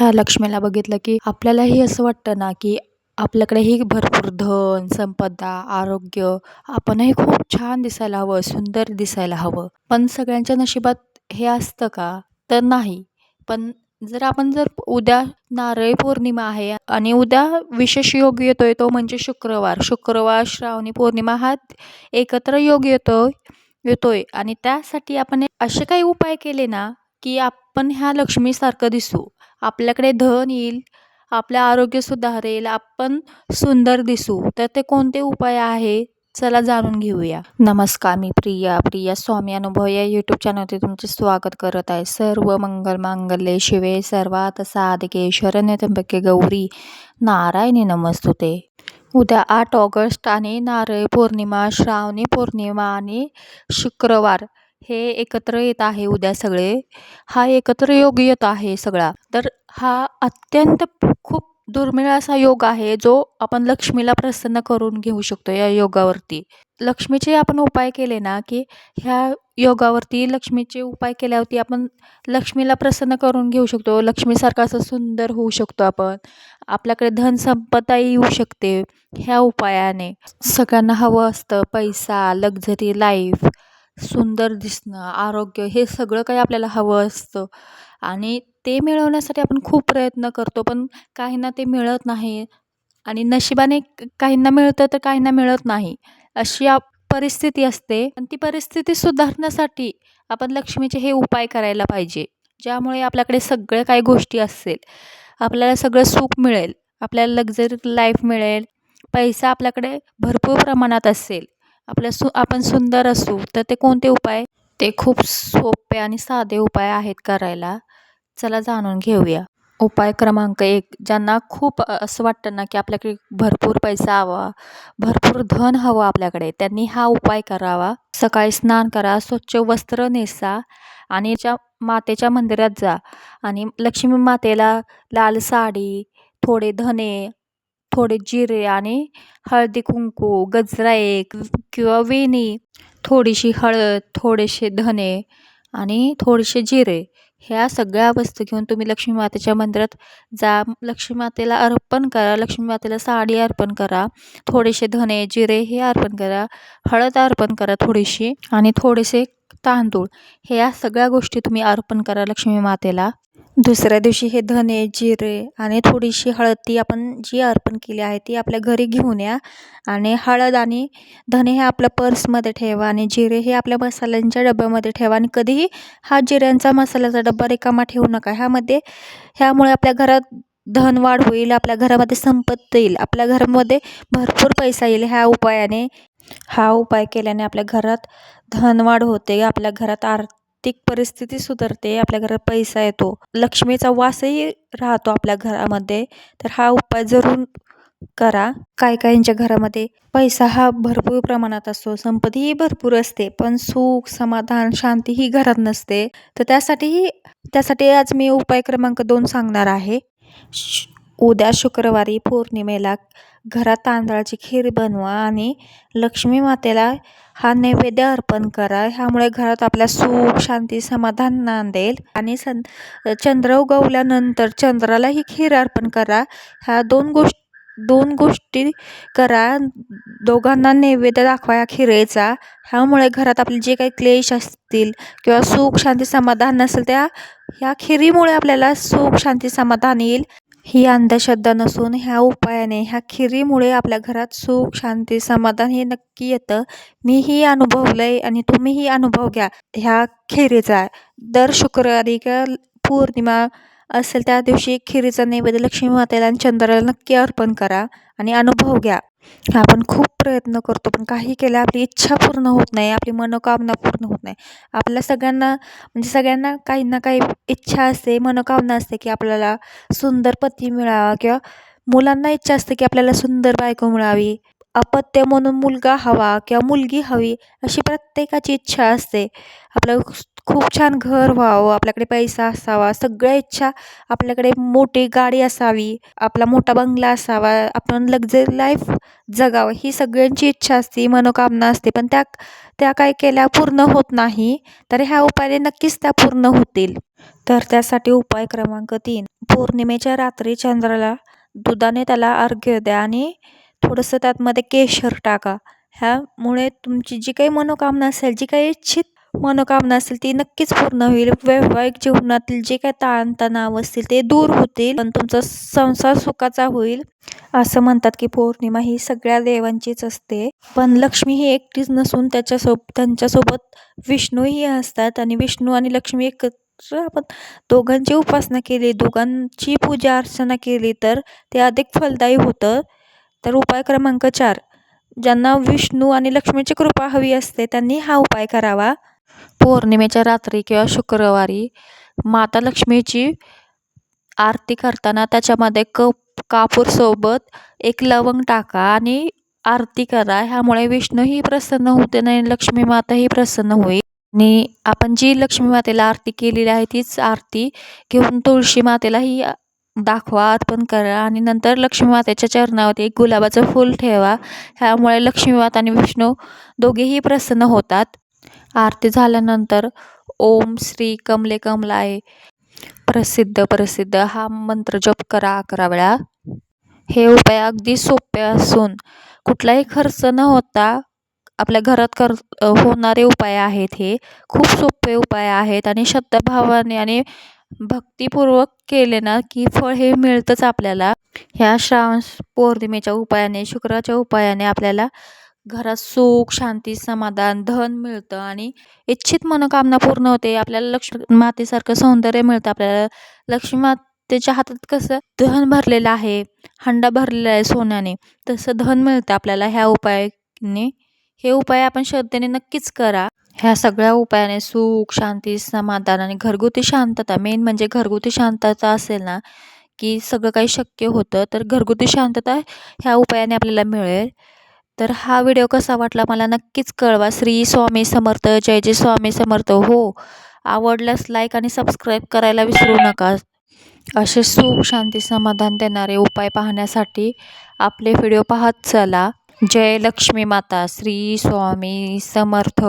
ह्या लक्ष्मीला बघितलं की आपल्यालाही असं वाटतं ना की आपल्याकडेही भरपूर धन संपदा आरोग्य आपणही खूप छान दिसायला हवं सुंदर दिसायला हवं. पण सगळ्यांच्या नशिबात हे असतं का? तर नाही. पण जर आपण जर उद्या नारळी पौर्णिमा आहे आणि उद्या विशेष योग येतोय तो म्हणजे शुक्रवार. शुक्रवार श्रावणी पौर्णिमा हा एकत्र योग येतो येतोय. आणि त्यासाठी आपण असे काही उपाय केले ना की आपण ह्या लक्ष्मीसारखं दिसू. आपल्याकडे धन येईल आपलं आरोग्य सुधारेल आपण सुंदर दिसू. तर ते कोणते उपाय आहे? चला जाणून घेऊया. नमस्कार मी प्रिया. प्रिया स्वामी अनुभव या यूट्यूब चॅनलवरती तुमचे स्वागत करत आहे. सर्व मंगल मांगल्ये शिवे सर्वात साधके शरण्य त्र्यंबके गौरी नारायणी नमस्तुते. उद्या आठ ऑगस्ट आणि नारळी पौर्णिमा श्रावणी पौर्णिमा आणि शुक्रवार हे एकत्र येत आहे उद्या सगळे. हा एकत्र योग येत आहे सगळा. तर हा अत्यंत खूप दुर्मिळ असा योग आहे जो आपण लक्ष्मीला प्रसन्न करून घेऊ शकतो या योगावरती. लक्ष्मीचे आपण उपाय केले ना की ह्या योगावरती लक्ष्मीचे उपाय केल्यावरती आपण लक्ष्मीला प्रसन्न करून घेऊ शकतो. लक्ष्मीसारखं असं सुंदर होऊ शकतो आपण. आपल्याकडे धनसंपदा येऊ शकते ह्या उपायाने. सगळ्यांना हवं असतं पैसा लक्झरी लाईफ सुंदर दिसणं आरोग्य हे सगळं काही आपल्याला हवं असतं. आणि ते मिळवण्यासाठी आपण खूप प्रयत्न करतो पण काहींना ते मिळत नाही. आणि नशिबाने काहींना मिळतं तर काहींना मिळत नाही. अशी आप परिस्थिती असते. आणि ती परिस्थिती सुधारण्यासाठी आपण लक्ष्मीचे हे उपाय करायला पाहिजे ज्यामुळे आपल्याकडे सगळ्या काही गोष्टी असेल. आपल्याला सगळं सुख मिळेल. आपल्याला लक्झरी लाईफ मिळेल. पैसा आपल्याकडे भरपूर प्रमाणात असेल. आपल्या सु आपण सुंदर असू तर ते कोणते उपाय? ते खूप सोपे आणि साधे उपाय आहेत करायला. चला जाणून घेऊया. उपाय क्रमांक एक ज्यांना खूप असं वाटतं ना की आपल्याकडे भरपूर पैसा हवा भरपूर धन हवं आपल्याकडे त्यांनी हा उपाय करावा. सकाळी स्नान करा स्वच्छ वस्त्र नेसा आणि ज्या मातेच्या मंदिरात जा. आणि लक्ष्मी मातेला लाल साडी थोडे धने थोडे जिरे आणि हळदी कुंकू गजरा एक किंवा वेणी थोडीशी हळद थोडेसे धने आणि थोडेसे जिरे. ह्या सगळ्या वस्तू घेऊन तुम्ही लक्ष्मी मातेच्या मंदिरात जा. लक्ष्मी मातेला अर्पण करा. लक्ष्मी मातेला साडी अर्पण करा. थोडेसे धने जिरे हे अर्पण करा. हळद अर्पण करा थोडीशी आणि थोडेसे तांदूळ. ह्या सगळ्या गोष्टी तुम्ही अर्पण करा लक्ष्मी मातेला. दुसऱ्या दिवशी हे धने जिरे आणि थोडीशी हळद ती आपण जी अर्पण केली आहे ती आपल्या घरी घेऊन या. आणि हळद आणि धने हे आपल्या पर्समध्ये ठेवा आणि जिरे हे आपल्या मसाल्यांच्या डब्यामध्ये ठेवा. आणि कधीही हा जिऱ्यांचा मसाल्याचा डब्बा रिकामा ठेवू नका. ह्यामध्ये ह्यामुळे आपल्या घरात धनवाढ होईल आपल्या घरामध्ये संपत्ती येईल आपल्या घरामध्ये भरपूर पैसा येईल ह्या उपायाने. हा उपाय केल्याने आपल्या घरात धनवाढ होते आपल्या घरात आर्थिक परिस्थिती सुधारते आपल्या घरात पैसा येतो लक्ष्मीचा वासही राहतो आपल्या घरामध्ये. तर हा उपाय जरूर करा. काही काहींच्या घरामध्ये पैसा हा भरपूर प्रमाणात असतो संपत्तीही भरपूर असते पण सुख समाधान शांती ही घरात नसते. तर त्यासाठीही त्यासाठी आज मी उपाय क्रमांक दोन सांगणार आहे. उद्या शुक्रवारी पौर्णिमेला घरात तांदळाची खीर बनवा आणि लक्ष्मी मातेला हा नैवेद्य अर्पण करा. ह्यामुळे घरात आपल्या सुख शांती समाधान नांदेल. आणि सं चंद्र उगवल्यानंतर चंद्राला ही खीर अर्पण करा. ह्या दोन गोष्ट दोन गोष्टी करा. दोघांना नैवेद्य दाखवा या खिरेचा. ह्यामुळे घरात आपले जे काही क्लेश असतील किंवा सुख शांती समाधान नसेल त्या ह्या खिरीमुळे आपल्याला सुख शांती समाधान येईल. ही अंधश्रद्धा नसून ह्या उपायाने ह्या खिरीमुळे आपल्या घरात सुख शांती समाधान हे नक्की येतं. मीही अनुभवलं आहे आणि तुम्हीही अनुभव घ्या. ह्या खिरीचा दर शुक्रवारी किंवा पौर्णिमा असेल त्या दिवशी खिरीचा नैवेद्य लक्ष्मी मातेला आणि चंद्राला नक्की अर्पण करा आणि अनुभव घ्या. आपण खूप प्रयत्न करतो पण काही केलं आपली इच्छा पूर्ण होत नाही आपली मनोकामना पूर्ण होत नाही. आपल्या सगळ्यांना म्हणजे सगळ्यांना काही ना काही इच्छा असते मनोकामना असते की आपल्याला सुंदर पती मिळावा किंवा मुलांना इच्छा असते की आपल्याला सुंदर बायको मिळावी. अपत्य म्हणून मुलगा हवा किंवा मुलगी हवी अशी प्रत्येकाची इच्छा असते. आपलं खूप छान घर व्हावं आपल्याकडे पैसा असावा सगळ्या इच्छा आपल्याकडे मोठी गाडी असावी आपला मोठा बंगला असावा आपण लक्झरी लाईफ जगावं ही सगळ्यांची इच्छा असते मनोकामना असते. पण त्या त्या काय केल्या पूर्ण होत नाही तर ह्या उपायाने नक्कीच त्या पूर्ण होतील. तर त्यासाठी उपाय क्रमांक तीन पौर्णिमेच्या रात्री चंद्राला दुधाने त्याला अर्घ्य द्या आणि थोडंसं त्यातमध्ये केशर टाका. ह्यामुळे तुमची जी काही मनोकामना असेल जी काही इच्छित मनोकामना असेल ती नक्कीच पूर्ण होईल. वैवाहिक जीवनातील जे काही ताणतणाव असतील ते दूर होतील पण तुमचा संसार सुखाचा होईल. असं म्हणतात की पौर्णिमा ही सगळ्या देवांचीच असते. पण लक्ष्मी ही एकटीच नसून त्याच्यासोबत त्यांच्यासोबत विष्णूही असतात आणि विष्णू आणि लक्ष्मी एक आपण दोघांची उपासना केली दोघांची पूजा अर्चना केली तर ते अधिक फलदायी होतं. तर उपाय क्रमांक चार. ज्यांना विष्णू आणि लक्ष्मीची कृपा हवी असते त्यांनी हा उपाय करावा. पौर्णिमेच्या रात्री किंवा शुक्रवारी माता लक्ष्मीची आरती करताना त्याच्यामध्ये कप कापूरसोबत एक लवंग टाका आणि आरती करा. ह्यामुळे विष्णूही प्रसन्न होते आणि लक्ष्मी माताही प्रसन्न होईल. आणि आपण जी लक्ष्मी मातेला आरती केलेली आहे तीच आरती घेऊन तुळशी मातेलाही दाखवा अर्पण करा. आणि नंतर लक्ष्मीमातेच्या चरणावरती एक गुलाबाचं फूल ठेवा. ह्यामुळे लक्ष्मीमात आणि विष्णू दोघेही प्रसन्न होतात. आरती झाल्यानंतर ओम श्री कमले कमलाय. प्रसिद्ध प्रसिद्ध. हा मंत्र जप करा अकरा वेळा. हे उपाय अगदी सोपे असून कुठलाही खर्च न होता आपल्या घरात कर होणारे उपाय आहेत हे. खूप सोपे उपाय आहेत आणि श्रद्धाभावाने आणि भक्तिपूर्वक केले ना की फळ हे मिळतंच आपल्याला. ह्या श्रावण पौर्णिमेच्या उपायाने शुक्राच्या उपायाने आपल्याला घरात सुख शांती समाधान धन मिळतं आणि इच्छित मनोकामना पूर्ण होते. आपल्याला लक्ष्मी मातेसारखं सौंदर्य मिळतं. आपल्याला लक्ष्मी मातेच्या हातात कसं धन भरलेलं आहे हंडा भरलेला आहे सोन्याने तसं धन मिळतं आपल्याला ह्या उपायाने. हे उपाय आपण श्रद्धेने नक्कीच करा. ह्या सगळ्या उपायाने सुख शांती समाधान आणि घरगुती शांतता मेन म्हणजे घरगुती शांतता असेल ना की सगळं काही शक्य होतं तर घरगुती शांतता ह्या उपायाने आपल्याला मिळेल. तर हा व्हिडिओ कसा वाटला मला नक्कीच कळवा. श्री स्वामी समर्थ जय जय स्वामी समर्थ. हो आवडल्यास लाईक आणि सबस्क्राईब करायला विसरू नका. असे सुख शांती समाधान देणारे उपाय पाहण्यासाठी आपले व्हिडिओ पाहत चला. जय लक्ष्मी माता. श्री स्वामी समर्थ.